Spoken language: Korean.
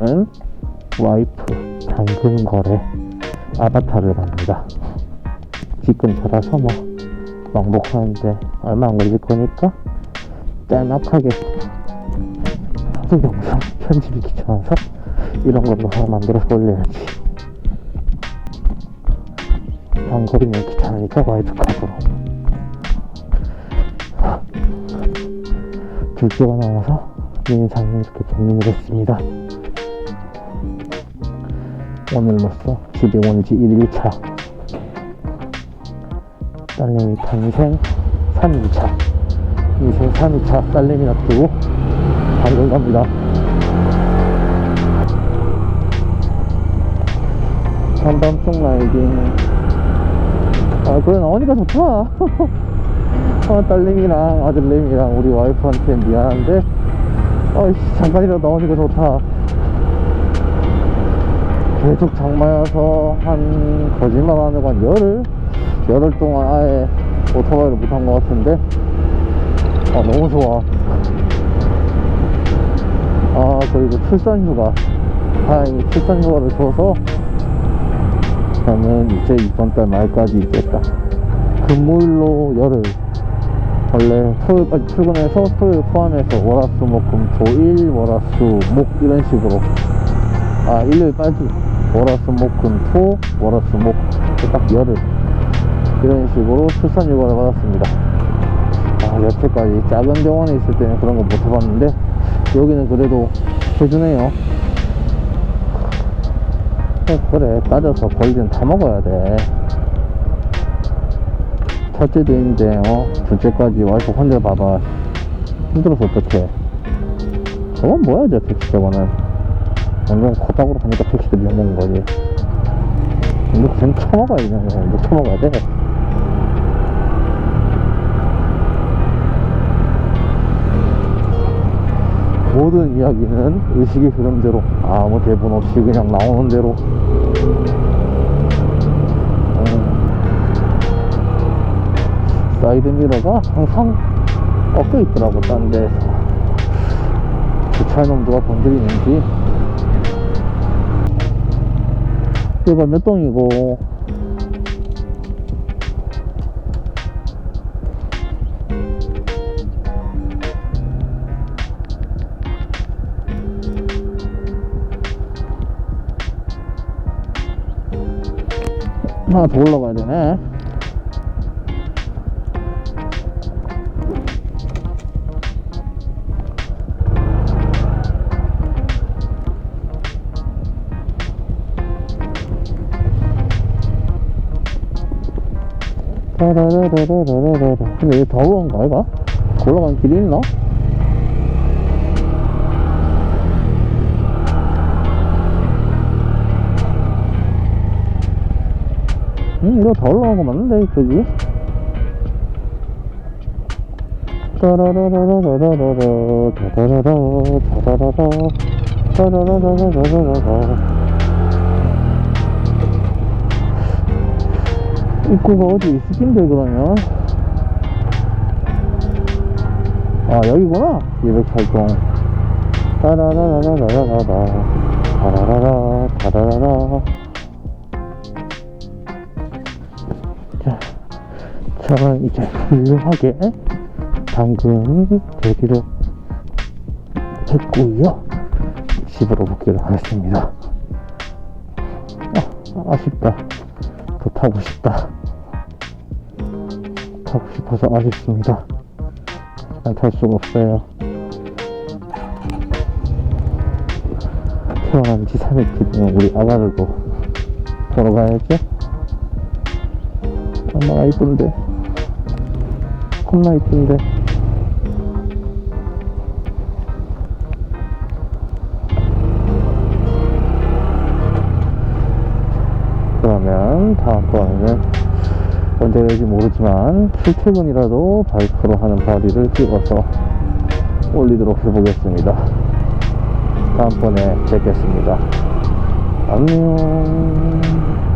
오늘은 와이프 당근 거래 아바타를 갑니다. 집 근처라서 뭐 왕복하는데 얼마 안 걸릴 거니까 짤막하게 하도 영상 편집이 귀찮아서 이런 걸로 하나 만들어서 올려야지. 장거리는 귀찮으니까 와이프 카드로. 둘째가 나와서 민상이 이렇게 정리를 했습니다. 오늘로써 집에 온 지 1일차. 딸내미 탄생 3일차. 인생 3일차 딸내미 놔두고 바로 갑니다. 한밤중 라이딩. 아, 그래, 나오니까 좋다. 아, 딸내미랑 아들내미랑 우리 와이프한테 미안한데, 어이씨, 잠깐이라도 나오니까 좋다. 계속 장마여서 한 거짓말 안 하고 한 열흘? 열흘 동안 아예 오토바이를 못 한 것 같은데, 아, 너무 좋아. 아, 그리고 출산휴가. 다행히 출산휴가를 줘서, 저는 이제 이번 달 말까지 있겠다. 금요일로 열흘. 원래 토요일까지 출근해서 토요일 포함해서 월화수목금토일 월화수 목 이런 식으로 아 일요일까지 월화수목금 토 월화수목 딱 열흘 이런 식으로 출산 휴가를 받았습니다. 아 여태까지 작은 병원에 있을 때는 그런 거 못 해봤는데 여기는 그래도 해주네요. 어, 그래. 따져서 벌리는 다 먹어야 돼. 첫째도 있는데 어 둘째까지 와이프 혼자 봐봐. 힘들어서 어떡해. 저건 뭐야 저 택시 저거는 완전 코닥으로 가니까 택시들이 욕먹는 거지. 이거 그냥 쳐먹어야 되는 거야 이거 쳐먹어야 돼? 모든 이야기는 의식의 흐름대로 아무 대본 없이 그냥 나오는 대로. 음. 사이드 미러가 항상 꺾여 있더라고 딴 데에서. 주차해놓은 누가 건드리는지 여기가 몇 동이고 하나 더 올라가야 되네. 근데 여기 더 올라간가, 이가? 올라가는 길이 있나? 응, 이거 더 올라간 거 맞는데, 저기? 따라라라라라라라, 따라라라, 따라라라, 따라라라라라라. 입구가 어디 있을 텐데, 그러면? 아, 여기구나. 208동. 따라라라라라라라, 따라라라, 따라라라. 자, 저는 이제 훌륭하게 당근 대기를 했고요. 집으로 복귀를 하겠습니다. 아, 아쉽다. 더 타고 싶다. 타고 싶어서 아쉽습니다. 안탈 수가 없어요. 태어난 지 3일 뒤에 우리 아가들도 보러 가야죠. 엄마가 이쁜데 겁나 이쁜데 그러면 다음번에는 언제 될지 모르지만 출퇴근이라도 바이크로 하는 바디를 찍어서 올리도록 해보겠습니다. 다음번에 뵙겠습니다. 안녕